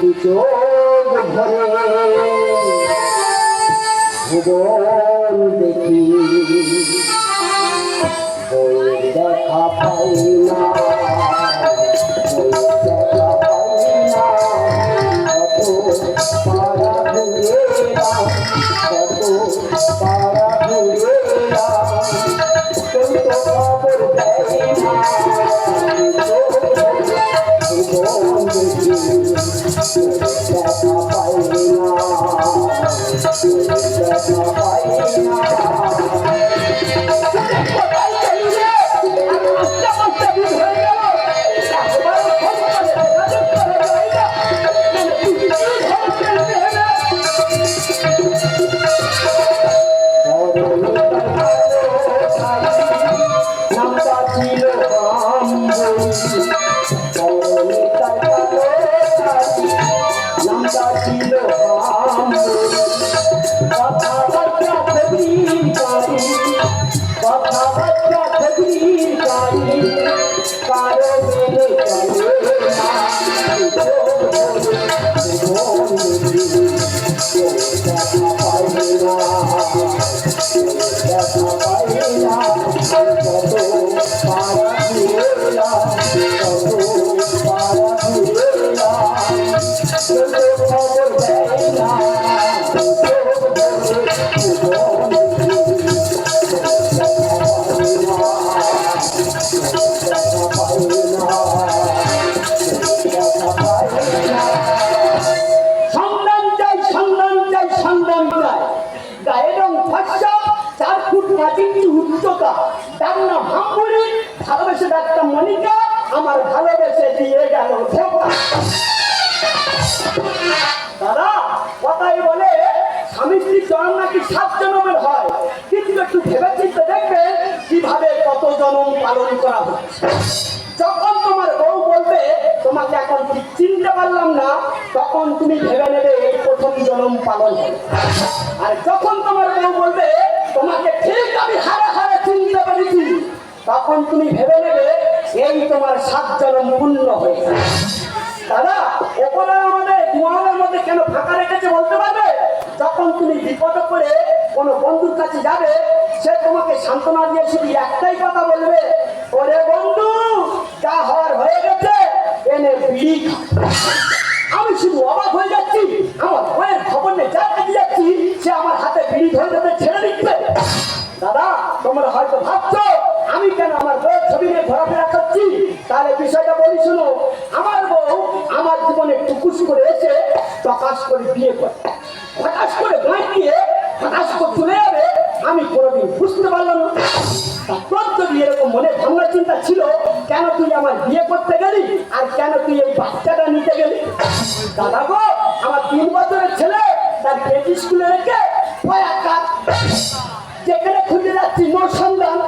চোখ ভরে ভুবন দেখি। দেখা পাই। জন্ম পালন করা হচ্ছে। যখন তোমার বউ বলবে, তোমাকে এখন ঠিক চিনতে পারলাম না, তখন তুমি ভেবে নেবে প্রথম জন্ম পালন আর যখন তোমার বউ বলবে, তোমাকে ঠিক আমি হারে হারে চিনতে পেরেছি, তখন তুমি ভেবে নেবে এই তোমার সাত জন্ম পূর্ণ হয়েছে। দাদা, ওপরে আমাদের দুয়ারের মধ্যে কেন ফাঁকা রেখেছে বলতে পারবে? যখন তুমি বিপদে পড়ে কোনো বন্ধুর কাছে যাবে, সে তোমাকে সান্ত্বনা দিয়ে শুধু একটাই কথা বলবে, ওরে বন্ধু, যা হওয়ার হয়ে গেছে, এনে বিড়ি আমি শুধু অবাক হয়ে যাচ্ছি, আমার বইয়ের খবর নেই যা কাজে যাচ্ছি, সে আমার হাতে বিড়ি ধরে ধরে ছেড়ে দিচ্ছে। দাদা, তোমরা হয়তো ভাবছ, আমি কেন আমার বউয়ের ছবি নিয়ে ঘোরাফেরা করছি? তাহলে বিষয়টা বলি শুনো, আমার বউ আমার জীবনে টুকুস করে এসে প্রকাশ করে বিয়ে করে, হঠাৎ করে গাঁ দিয়ে করে চলে যাবে, আমি কোনোদিন বুঝতে পারলাম না। তারপর যদি এরকম মনে ভাবনা চিন্তা ছিল, কেন তুই আমার বিয়ে করতে গেলি আর কেন তুই এই বাচ্চাটা নিতে গেলি? দাদা গো, আমার তিন বছরের ছেলে, তার কেজি স্কুলে রেখে যেখানে খুঁজে যাচ্ছি নো সন্ধান।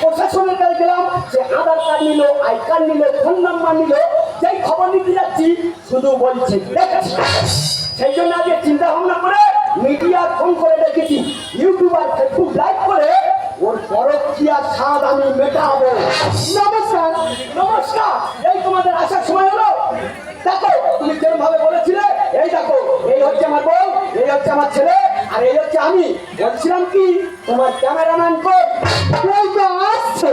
প্রশাসনের কাছে গেলাম সে আধার কার্ড নিল, আই কার্ড নিল, ফোন নাম্বার নিল, যেই খবর নিতে যাচ্ছি, শুধু বলছে সেই জন্য আজকে চিন্তা ভাবনা করে মিডিয়া ফোন করে দেখেছি ইউটিউব আর ফেসবুক লাইভ করে ওর পরকিয়া স্বাদ আমি মেটাবো। নমস্কার। নমস্কার এই তোমাদের আসার সময় হলো? দেখো তুমি যেরকম ভাবে বলেছিলে? এই দেখো এই হচ্ছে আমার বউ এই হচ্ছে আমার ছেলে আর এই হচ্ছে আমি। বলছিলাম কি তোমার ক্যামেরাম্যান তো আসছে।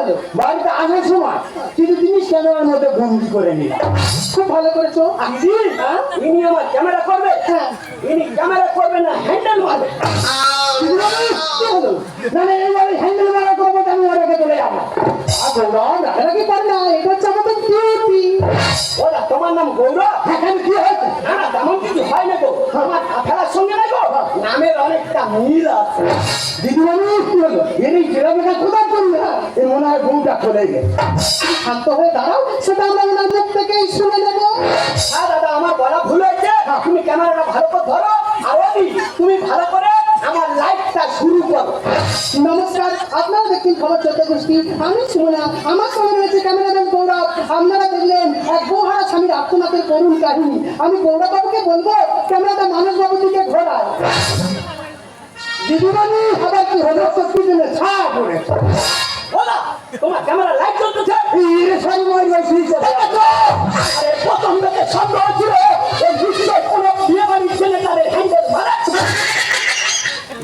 হলো বাড়িতে আসার সময়। কিন্তু তিনি ক্যামেরার মধ্যে বন্দি করে নিল। খুব ভালো করেছ। হ্যাঁ? ইনি আমার ক্যামেরা করবে? হ্যাঁ। ইনি ক্যামেরা করবে না হ্যান্ডেল মারবে। না না এইভাবে হ্যান্ডেল মারা করব আমি আগে চলে যাব। আর গৌরব কি পারে না? এটা হচ্ছে ওরা তোমার নাম গৌরব এখন কি হয়েছে? না না তেমন কিছু হয় না গো আমার সঙ্গে না গো? নামের অনেকটা মিল আছে। দিদিমণি কি হলো? এর এই কোথায় এ মনে হয় বউটা চলে গেছে। শান্ত হয়ে দাঁড়াও সেটা আমরা ওনার মুখ থেকেই শুনে নেব। হ্যাঁ দাদা আমার বলা ভুল হয়েছে। তুমি ক্যামেরাটা ভালো করে ধরো। আর তুমি ভালো করে আমার লাইফটা শুরু করো। নমস্কার, আপনারা দেখছেন খবর চোদ্দ গোষ্ঠী। আমি সুমনা, আমার সঙ্গে রয়েছে ক্যামেরাম্যান গৌরব। আপনারা দেখলেন এক বৌহারা স্বামীর আত্মনাথের করুণ কাহিনী। আমি গৌরববাবুকে বলব, ক্যামেরাটা মানুষ বাবুর দিকে ঘোরায় দিদিমণি আবার কি হলো? তো পিছনে ছা পড়েছে তোমার ক্যামেরা লাইট জ্বলতেছে? এই সরি মই কোনো বিয়ে বাড়ির ছেলে মারাচ্ছে।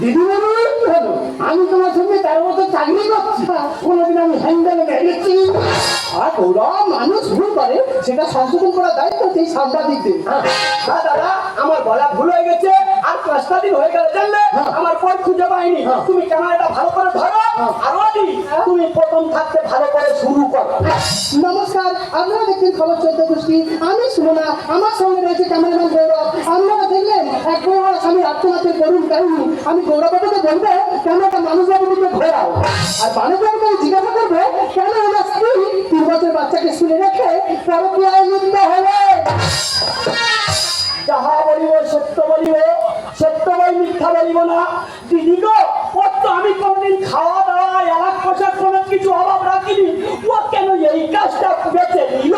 দিদিমণি আমি তোমার সঙ্গে তেরো বছর চাকরি করছি। কোনোদিন আমি হ্যান্ডেল গেছি আর গৌরব মানুষ ভুল করে সেটা সংশোধন করার দায়িত্ব সেই সাংবাদিকদের। হ্যাঁ দাদা আমার বলা ভুল হয়ে গেছে আর পাঁচটা দিন হয়ে গেল জানলে আমার পর খুঁজে পাইনি। তুমি ক্যামেরাটা ভালো করে ধরো আর ওদি তুমি প্রথম থাকতে ভালো করে শুরু করো। নমস্কার আপনারা দেখছেন খবর চোদ্দ গোষ্ঠী। আমি সুমনা আমার সঙ্গে রয়েছে ক্যামেরাম্যান গৌরব। আপনারা দেখলেন এক গৌরব আমি আত্মনাথের করুন কাহিনী। আমি গৌরববাবুকে বলব কেন একটা মানুষবাবুকে ঘোরাও? আর মানুষবাবুকে জিজ্ঞাসা করবে কেন ওনার স্ত্রী তিন বছর বাচ্চাকে শুনে রেখে পরক্রিয়ায় লিপ্ত হলে। যাহা বলিব সত্য বলিব সত্য বই মিথ্যা বলিব না। দিদি গো, ওর তো আমি কোনদিন খাওয়া দাওয়া, এলাক পোশাক কোনো কিছু অভাব রাখিনি। ও কেন এই কাজটা বেঁচে নিল?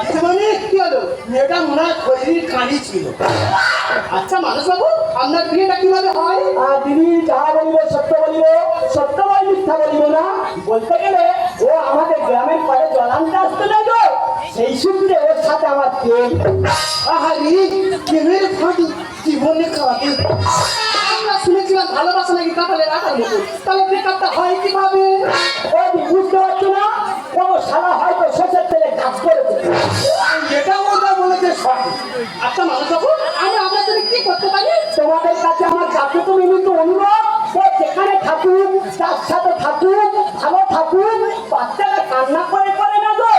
আচ্ছা মানে কি হলো? মেয়েটা মনে হয় খৈরির কাঁড়ি ছিল। আচ্ছা মানুষবাবু আপনার বিয়েটা কীভাবে হয়? আর দিদি যাহা বলিব সত্য বলিব সত্য বই মিথ্যা বলিব না। বলতে গেলে ও আমাদের গ্রামের পাড়ে জলানটা আসতে না সেই সূত্রে ওর সাথে আমার প্রেম। আহারি প্রেমের ফাঁকি জীবনে খাওয়াতে আমরা শুনেছিলাম ভালোবাসা নাকি কাটালে রাখার মতো। তাহলে ব্রেকআপটা হয় কীভাবে? ও বুঝতে পারছ না কোনো সারা আচ্ছা মানুষ আমি জন্য কি করতে পারি? তোমাদের কাছে আমার কাছে তো মিলিত অনুরোধ ও যেখানে থাকুক তার সাথে থাকুক ভালো থাকুক বাচ্চাটা কান্না করে করে না গো।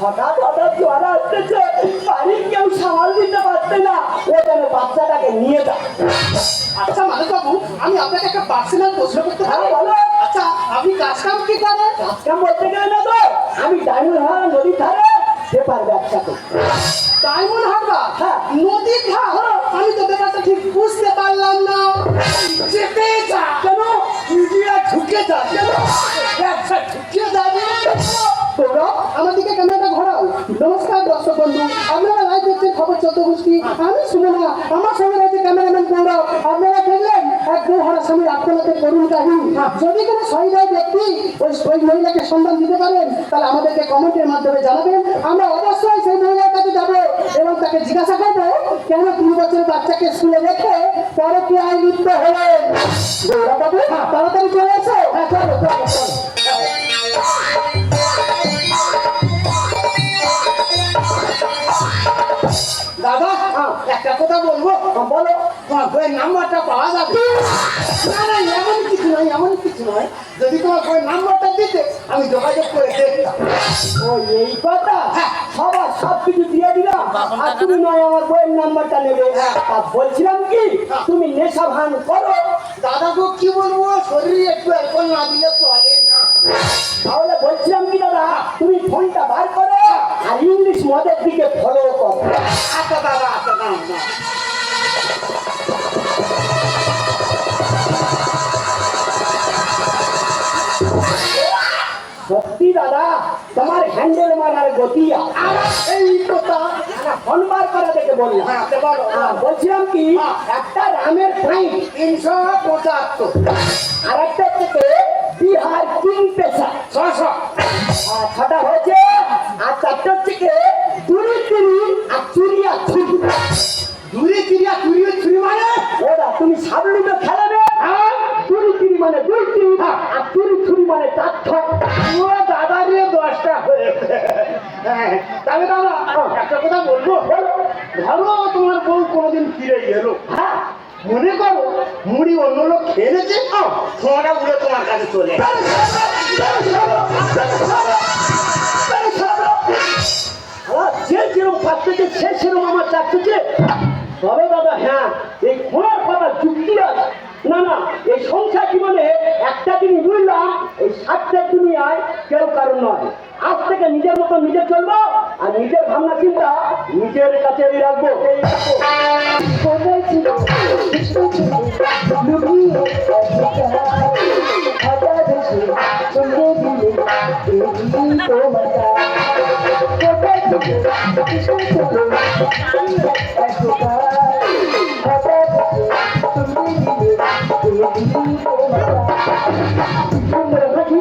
হঠাৎ হঠাৎ জ্বর আসতেছে বাড়ির কেউ সামাল দিতে পারছে না। ও যেন বাচ্চাটাকে নিয়ে যায়। আচ্ছা মানুষ বাবু আমি আপনাকে একটা পার্সোনাল প্রশ্ন করতে পারি? হ্যাঁ, বলো। আচ্ছা আপনি কাজ কাম কি করেন? কাজকাম বলতে গেলে না গো আমি ডায়মন্ড হাওয়া নদীর ধারে পেপার ব্যবসা করি ডায়মন্ড হারবার হ্যাঁ। নদীর ঘাট আমি তো ব্যাপারটা ঠিক বুঝতে পারলাম না। চেপে যা। কেন? মিডিয়া ঢুকে যায় কেন ব্যবসা ঢুকিয়ে যাবে। আমার দিকে ক্যামেরাটা ঘোরাও। নমস্কার দর্শক বন্ধু। আপনারা লাইভ দেখছেন খবর চোদ্দ গোষ্ঠী আমি সুমনা আমার সঙ্গে রয়েছে ক্যামেরাম্যান গৌরব আপনারা দেখলেন এক হারা স্বামীর আত্মনাথের করুণ কাহিনী। যদি কোনো সহিদায় ব্যক্তি ওই ওই মহিলাকে সন্ধান দিতে পারেন তাহলে আমাদেরকে কমেন্টের মাধ্যমে জানাবেন। আমরা অবশ্যই সেই মহিলার কাছে যাব এবং তাকে জিজ্ঞাসা করব, কেন তিন বছরের বাচ্চাকে স্কুলে রেখে পরে কি আয় লিপ্ত হলেন তাড়াতাড়ি চলে এসো। একটা কথা বলব? বলো। তোমার বইয়ের নাম্বারটা পাওয়া যাবে? না না এমন কিছু নয় এমন কিছু নয়। যদি তোমার বইয়ের নাম্বারটা দিতে আমি যোগাযোগ করে দেখতাম। ও এই কথা? সবার সব কিছু দিয়ে দিলাম। আর তুমি নয় আমার বইয়ের নাম্বারটা নেবে। তা বলছিলাম কি তুমি নেশা ভান করো। দাদা গো কি বলব? শরীরে একটু এখন না দিলে চলে তাহলে বলছিলাম কি দাদা তুমি ফোনটা বার করো আর ইংলিশ মদের দিকে ফলো করো। আচ্ছা দাদা আচ্ছা সত্যি দাদা তোমার হ্যান্ডেল মারার গতি আর এই কথা ফোন বার করা দেখে বললাম। হ্যাঁ হ্যাঁ, বলছিলাম কি একটা রামের ফাইন তিনশো পঁচাত্তর। আর একটা থেকে বিহার কিং পেশা। ছশো আর ছটা হয়েছে আর চারটার থেকে দুরি তিরি আর চুরিয়া ছুরি দূরে ক্রিয়া চুরি চুরি মানে? ওরা তুমি সাবলুটো খেলাবে। হ্যাঁ? চুরি চুরি মানে দুই তিরি আর চুরি ছুরি মানে চার ছয় দাদা রে দশটা হয়েছে হ্যাঁ, তাহলে দাদা একটা কথা বলব? ধরো তোমার বউ কোনোদিন ফিরে গেলো হ্যাঁ? মনে করো মুড়ি অন্য লোক খেয়েছে ফোনটা উড়ে তোমার কাছে চলে যে যেরকম পাচ্ছে সে সেরকম আমার চাচ্ছে তবে দাদা হ্যাঁ এই খোঁড়ার কথা যুক্তি আছে না না এই সংসার জীবনে একটা দিন বুঝলাম এই স্বার্থের দুনিয়ায় কেউ কারণ নয়। আজ থেকে নিজের মতো নিজে চলবো আর নিজের ভাবনা চিন্তা নিজের কাছে রাখব।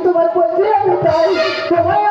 তোমার বলতে আমি তাই তোমায়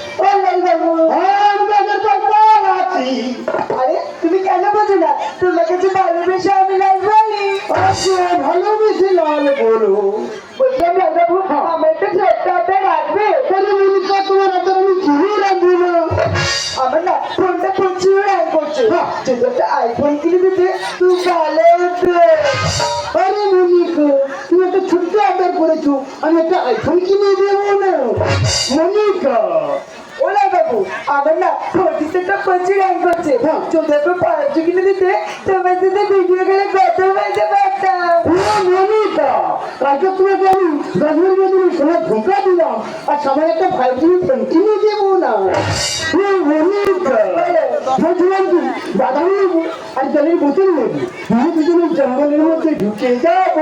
দিতে তুই হতো আরে মনিকা তুমি একটা ছোট্ট অর্ডার করেছ আমি একটা আইফোন কিনে দেবো না। মনিকা ওলা বাবু আমার না ফোরটি সেটটা প্রচুর হ্যাং করছে। যদি একটু পাঁচশো কিনে দিতে তোমার সাথে ভিডিও করে কথা বলতে কালকে তোমাকে আমি গাজমের মধ্যে সোনা ধোকা দিলাম, আর সবাই একটা ফাইভ জি ফোন কিনে দেবো না। জঙ্গলের মধ্যে ঢুকে যাব।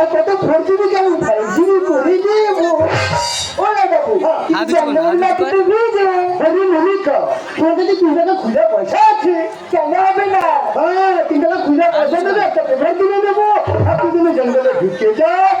আর কত ফোর জিবি কেন ফাইভ জিবি করে দেবো। ওলা বাবু হাত দিতে বলো, হাত দিতে বলো। আরে মনিকা তোমার কাছে তিন টাকা খুলে পয়সা আছে। কেন হবে না? হ্যাঁ তিন টাকা খুলে পয়সা দেবে একটা পেপার কিনে দেবো। আর দুজনে জঙ্গলে ঢুকে যাব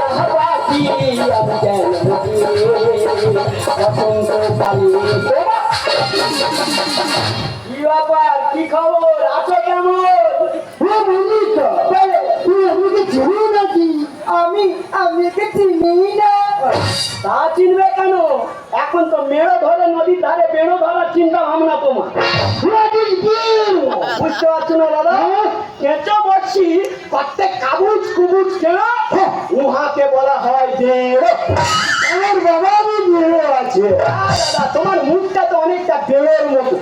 কি ব্যাপার কি খবর আছো কেমন ও মনিকা তুই আমাকে চিনি নাকি আমি আমি একে চিনি না? তা চিনবে কেন? এখন তো মেড়ো ধরে নদীর ধারে বেড়ো ধরার চিন্তা ভাবনা তোমার। বুঝতে পারছ না দাদা? কেঁচো বসছি করতে কাবুজ কুবুজ কেন উহাকে বলা হয় বেড়ো আমার বাবা বেরো আছে। তোমার মুখটা তো অনেকটা বেড়োর মতো।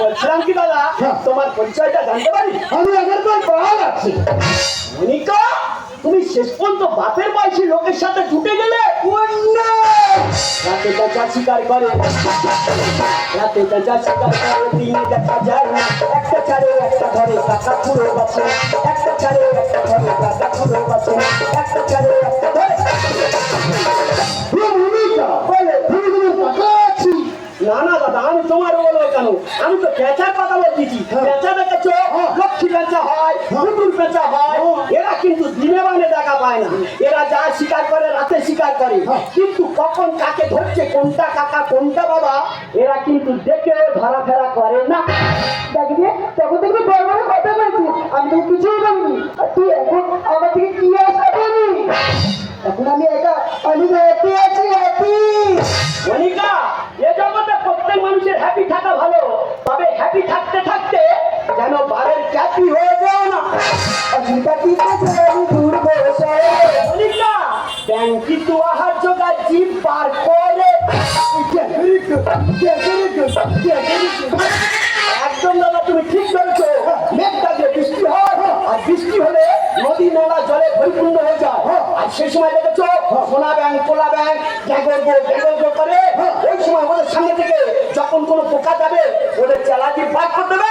বলছিলাম কি দাদা তোমার পরিচয়টা জানতে পারি? আমি আগের পর পাহাড় আছে। মনিকা তুমি শেষ পর্যন্ত বাপের বয়সী লোকের সাথে জুটে গেলে? রাতে চাচা শিকার করে। রাতে চাচা শিকার করে দিনে দেখা যায় না। একটা চারে একটা ঘরে টাকা পুরো বাঁচে একটা চারে একটা ঘরে টাকা পুরো বাঁচে কুকুর পেঁচা হয় এরা কিন্তু দিনে মানে দেখা পায় না। এরা যা শিকার করে, রাতে শিকার করে। কিন্তু কখন কাকে ধরছে, কোনটা কাকা, কোনটা বাবা, এরা কিন্তু দেখে ভাড়া ফেরা করে না। দেখবি তখন দেখবি বড় বড় কথা বলছি। আমি তো কিছুই বলিনি। তুই এখন আমার থেকে কি অধিকা দিতে আমি দূর বসে মনিকা ব্যাংকি তো আহার জোগাড় জিপ পার করে। একদম দাদা, তুমি ঠিক করেছ মেঘটা যে বৃষ্টি হয়, আর বৃষ্টি হলে নদী নালা জলে পরিপূর্ণ হয়ে যায়। আর সেই সময় দেখেছ, সোনা ব্যাংক কোলা ব্যাংক গ্যাগরগো করে। ওই সময় ওদের সামনে থেকে যখন কোনো পোকা যাবে, ওদের চালাকি পাক করে দেবে।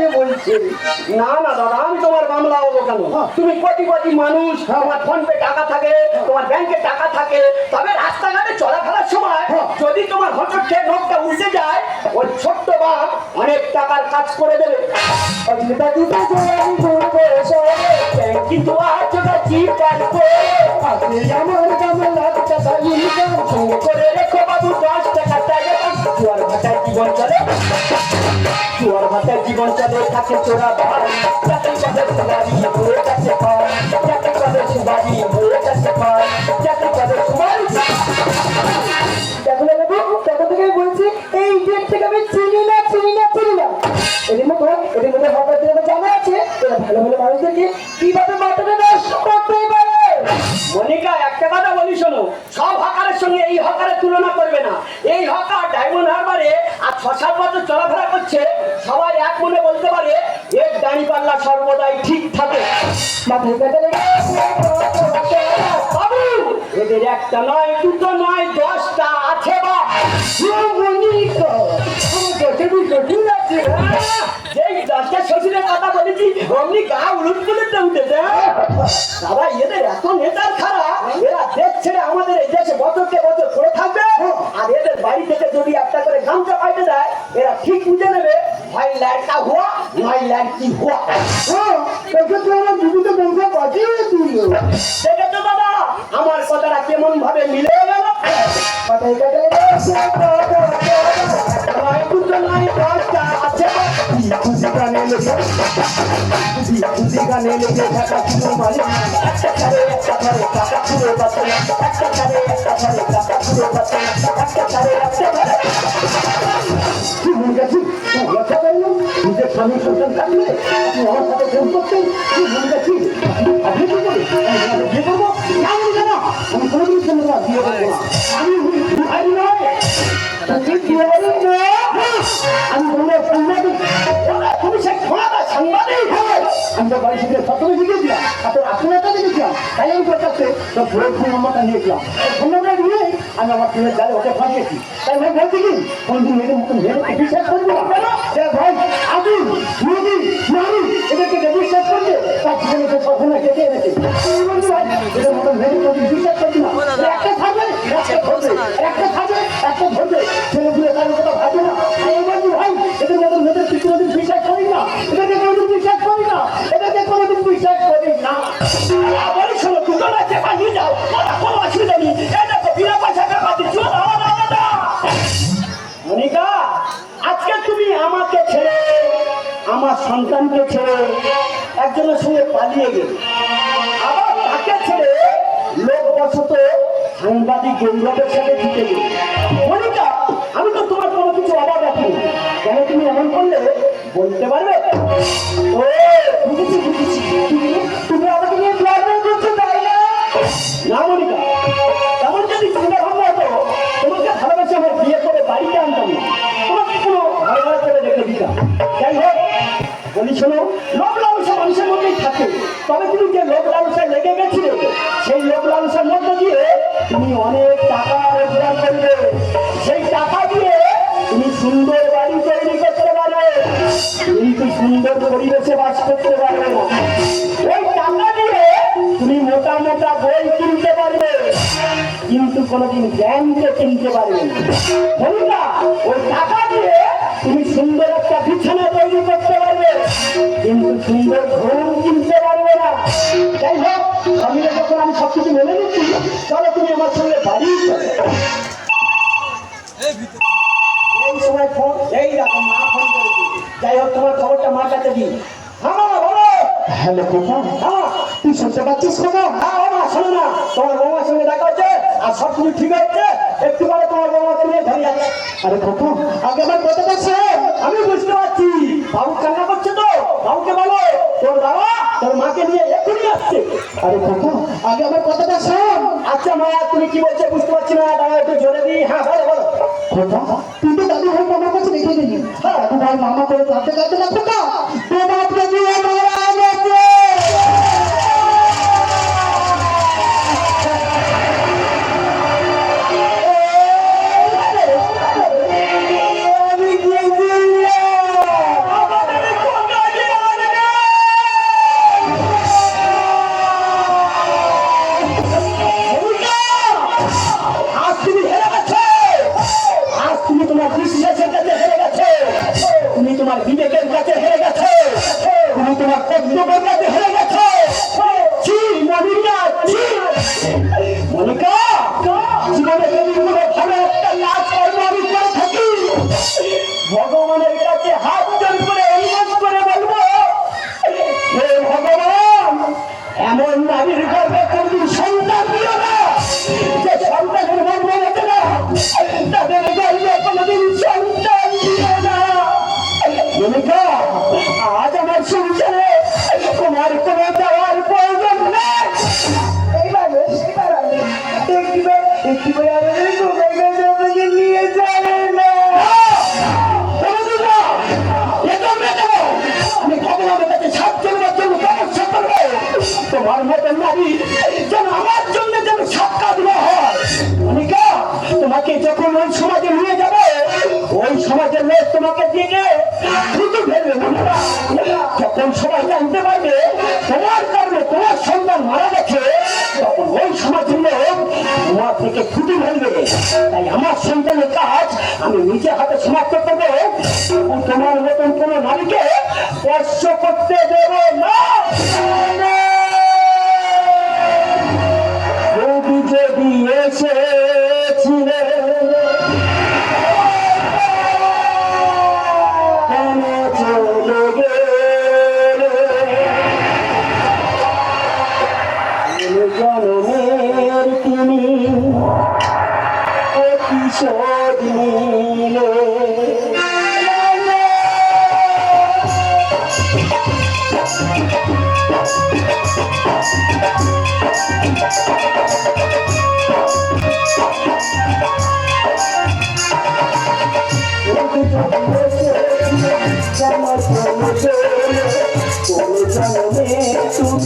গানে বলছে না না দাদা আমি তোমার মামলা হব কেন? তুমি কোটি কোটি মানুষ তোমার ফোন পে টাকা থাকে তোমার ব্যাংকে টাকা থাকে তবে রাস্তাঘাটে চলাফেরার সময় যদি তোমার হঠাৎ খেয়ে নোটটা উল্টে যায় ওই ছোট্ট বাপ অনেক টাকার কাজ করে দেবে। কিন্তু আজ ওটা করে রেখো বাবু ভাটার জীবন চলে। চুয়ার ভাটার জীবন চলে, থাকে চোরা ভাই যাতে করে সুবারি হয়ে যাচ্ছে পায় যাতে করে সুবারি হয়ে যাচ্ছে পায় যাতে করে সুবারি বলছি, এই থেকে আমি চিনি না চিনি না চিনি না। এদের জানা আছে ভালো ভালো মানুষদেরকে কীভাবে মাথাটা নষ্ট করতে মনিকা একটা কথা বলি শোনো সব হকারের সঙ্গে এই হকারের তুলনা করবে না। এই হকার ডায়মন্ড হারবারে আর ছ সাত বছর চলাফেরা করছে সবাই এক মনে বলতে পারে এর দাঁড়ি পাল্লা সর্বদাই ঠিক থাকে। মাথায় বাবু এদের একটা নয় দুটো নয় দশটা আছে বা? মনিকা তুমি শ্বশুরের কথা বলেছি অমনি গা উলুট পুলুটে উঠেছে। দাদা এদের এত নেতার খারাপ এরা ছেড়ে আমাদের এই দেশে বছরকে বছর পড়ে থাকবে। আর এদের বাড়ি থেকে যদি একটা করে গামছা পাইতে দেয় এরা ঠিক বুঝে নেবে ভাই ল্যাডটা হুয়া নয় ল্যাডকি হুয়া। হ্যাঁ তোকে তো আমার জীবিত বংশ বাঁচিয়ে দিল দেখেছ দাদা আমার কথাটা কেমন ভাবে মিলে গেল? মাথায় ব্যথা নয় নয় দশটা আছে খুশি গানে লেগে খুশি গানে লেগে থাকা শুধু মানে একটা ছাড়ে একটা ছাড়ে টাকা পুরো না একটা ছাড়ে একটা ছাড়ে টাকা পুরো না একটা ছাড়ে একটা ছাড়ে কি মনে গেছি লজ্জা পাইলাম নিজের স্বামী সন্তান থাকলে আপনি আমার সাথে প্রেম করতেন কি মনে গেছি আপনি কি করি বিয়ে করব? না বলি কেন আমি কোনোদিন বিয়ে করব আমি ভাই নয়। তুমি বিয়ে করবেন না আমি কোনো সাংবাদিক তুমি সে ঘোড়াটা সাংবাদিক আমি তো বাড়ি থেকে সপ্তাহে শিখেছিলাম আর তোর আপনারটা দেখেছিলাম তাই আমি তোর কাছে তোর ফোনের ফোন নম্বরটা নিয়েছিলাম ফোন নম্বরটা নিয়ে আমি আমার ফোনের জালে ওকে ফাঁসিয়েছি তাই ভাই বলছি কি কোনদিন মেয়েদের একটা মনিকা, আজকে তুমি আমাকে ছেড়ে, আমার সন্তানকে ছেড়ে একজনের সঙ্গে পালিয়ে গেলে। আবার তাকে ছেড়ে লোক বসত সাংবাদিক গৌরবের সাথে জিতে গেলে। আমি তো তোমার কোনো কিছু অভাব রাখিনি কেন তুমি এমন করলে? বলতে পারবে? ও, বুঝেছি বুঝেছি। না মনিকা তেমন যদি চিন্তা ভাবনা হতো, তোমাকে ভালোবাসে আমার বিয়ে করে বাড়িতে আনতাম না। তোমাকে কোনো ভালোবাসা করে রেখে দিতাম। যাই হোক, বলি শোনো লোক লালসা মানুষের মধ্যেই থাকে। তবে তুমি যে লোক লালসায় লেগে গেছিলে, সেই লোক লালসার মধ্যে দিয়ে তুমি অনেক টাকা রোজগার করবে সেই টাকা দিয়ে তুমি সুন্দর বাড়ি তৈরি করতে পারবে কিন্তু সুন্দর পরিবেশে বাস করতে পারবে না কোনোদিন জ্ঞানকে কিনতে পারবে না ওই টাকা দিয়ে তুমি সুন্দর একটা বিছানা তৈরি করতে পারবে। কিন্তু সুন্দর ঘুম কিনতে পারবে না। যাই হোক আমি যখন আমি সবকিছু মেনে নিচ্ছি চলো তুমি আমার সঙ্গে বাড়ি চলো এই সময় ফোন এই দেখো মা ফোন করেছে। যাই হোক তোমার খবরটা মার কাছে দিই। হ্যাঁ হ্যালো হ্যাঁ তুই শুনতে পাচ্ছিস কোথা হ্যাঁ বাবা শোনো না। তোমার বৌমার সঙ্গে দেখা হচ্ছে? আর সব কিছু ঠিক হচ্ছে একটু পরে তোমার বৌমাকে নিয়ে ধরে আরে কোথা আগে আমার কথাটা শোন আমি বুঝতে পারছি। বাবু কান্না করছে তো। বাবুকে বলো, তোর বাবা তোর মাকে নিয়ে এক্ষুনি আসছে। আরে কোথা আগে আমার কথাটা শোন আচ্ছা মা, তুমি কি বলছো বুঝতে পারছি না। দাঁড়া একটু জোরে দিই। হ্যাঁ বলো বলো। তুই তো দাদু ভাই মামার কাছে রেখে দিলি। হ্যাঁ দাদু মামা করে কাঁদতে কাঁদতে না তোমার তোমার বিবেকের কাছে হেরে গেছে। তুমি তোমার কর্তব্যের কাছে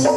কি